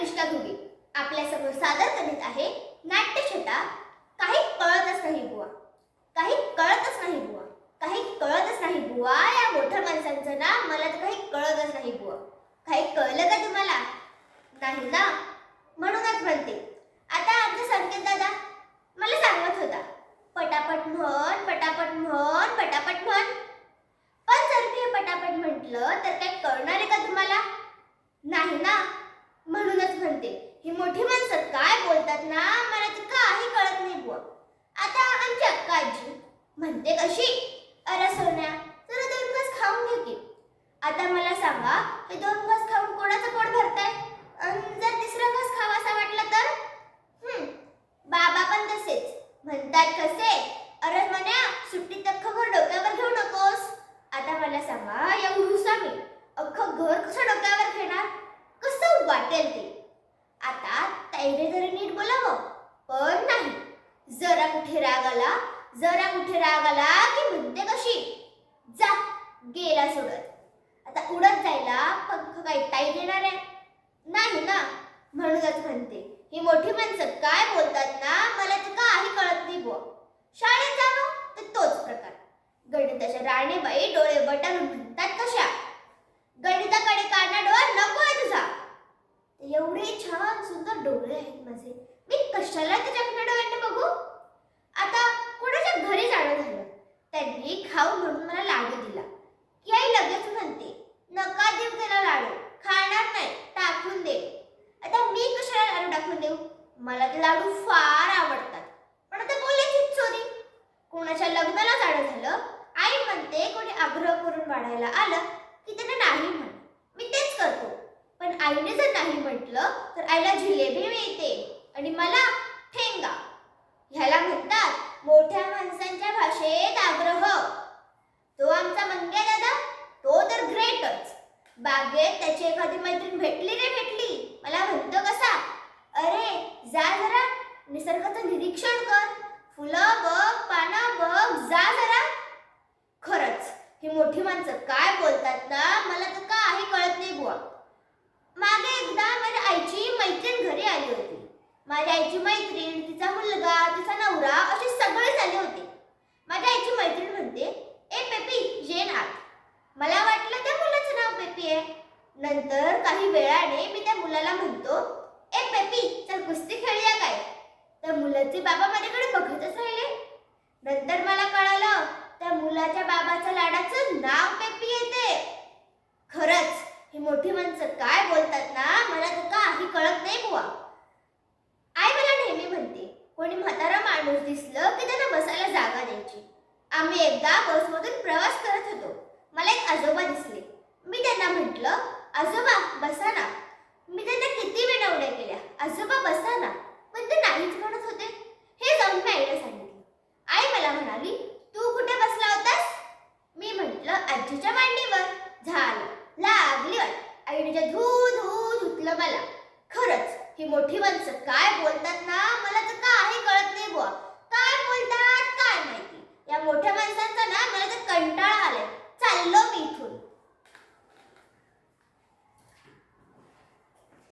निष्ठा घुगे आपल्यासमोर सादर करीत आहे नाट्यछटा काही कळतच नाही बुवा. काही कळतच नाही बुवा. काही कळतच नाही बुवा. या मोठ्या माणसांचं ना मला तर काही कळतच नाही बुवा. काही कळलं का तुम्हाला? नाही ना? म्हणूनच म्हणते. आता आमचे संकेत दादा. मला सांगत होता. पटापट म्हण पटापट म्हण पटापट म्हण. पण जर मी पटापट म्हटलं तर काय कळणार आहे का तुम्हाला? नाही ना? म्हणूनच म्हणते ही मोठी माणसं काय बोलतात ना मला तर काही कळत नाही बुवा. आता आमची अक्का आजी म्हणते कशी अरे सोन्या जरा दोन घास खाऊन घे की. आता मला सांगा हे दोन घास खाऊन कोणाचं पोट भरताय? जर तिसरा घास खावासा वाटला तर? बाबा पण तसेच. म्हणतात कसे अरे म्हण्या सुट्टीत अख्खं घर डोक्यावर घेऊ नकोस आता मला सांगा या उरुसा मी अख्खं घर कसं डोक्यावर घेणार कसं वाटेल ते ऐरे तरी नीट बोलावं पण नाही. जरा कुठे राग आला जरा कुठे राग आला की म्हणते कशी? जा गेला सोडत. आता उडत जायला पंख काही ताई देणार आहे. नाही ना म्हणूनच म्हणते. ही मोठी माणसं काय बोलतात ना मला तर काही कळत नाही बुवा. शाळेत जावं तर तोच प्रकार. गणिताच्या राणेबाई डोळे बटन म्हणतात कशा गणिताकडे काना डोळा नको आहे तुझा. एवढी छान डोळे आहेत माझे. मी कशाला त्याच्याकडे डोळ्यांनी बघू? आता कोणाच्या घरी जाणं झालं? त्यांनी खाऊ म्हणून मला लाडू दिला. की आई लगेच म्हणते नका देऊ त्याला लाडू. खाणार नाही. टाकून दे. आता मी कशाला लाडू टाकून देऊ? मला ते लाडू फार आवडतात. पण आता बोलायचीच चोरी कोणाच्या लग्नाला जाणं झालं? आई म्हणते कोणी आग्रह करून वाढायला आलं की त्यांना नाही म्हण मी तेच करतो पण आईने जर नाही म्हटलं तर आईला जिलेबी मिळते आणि मला ठेंगा. ह्याला म्हणतात मोठ्या माणसांच्या भाषेत आग्रह. तो आमचा मंग्या दादा तो तर ग्रेटच. बागेत त्याची एखादी मैत्रीण भेटली रे भेटली. मला म्हणतो कसा अरे जा जरा निसर्गाचं निरीक्षण कर. फुलं बघ पानं बघ जा जरा. खरंच ही मोठी माणसं काय बोलतात ना मला तर काही कळत नाही बुवा मागे एकदा माझ्या आईची मैत्रीण घरी आली होती माझ्या आईची मैत्रीण तिचा मुलगा तिचा नवरा असे सगळे झाले होते. माझ्या आईची मैत्रीण म्हणते ए पेपी ये ना आत." मला वाटलं त्या मुलाचं नाव पेपी आहे. नंतर काही वेळाने मी त्या मुलाला म्हणतो ए पेपी चल कुस्ती खेळूया काय त्या मुलाचे बाबा माझ्याकडे बघतच राहिले. नंतर मला कळालं त्या मुलाच्या बाबाच्या लाडाचं नाव पेपी येते खरंच ही मोठी माणसं काय बोलतात ना मला तर काही कळत नाही बुवा आई मला नेहमी म्हणते कोणी म्हातारा माणूस दिसलं की त्यांना बसायला जागा द्यायची. आम्ही एकदा बसमधून प्रवास करत होतो. मला एक आजोबा दिसले. मी त्यांना म्हटलं आजोबा बसा ना. मी त्यांना किती विनवण्या केल्या. आजोबा बसा ना. पण ते नाहीच म्हणत होते. हे जाऊन मी आईला सांगितले. आई मला म्हणाली तू कुठे बसला होतास? मी म्हटलं आजीच्या मांडीवर. झालं. लागली वाट. आईने धू धू धुतलं मला. खरंच ही मोठी माणसं काय बोलतात ना मला तर काही कळत नाही बुवा. काय बोलतात काय माहिती? या मोठ्या माणसांचा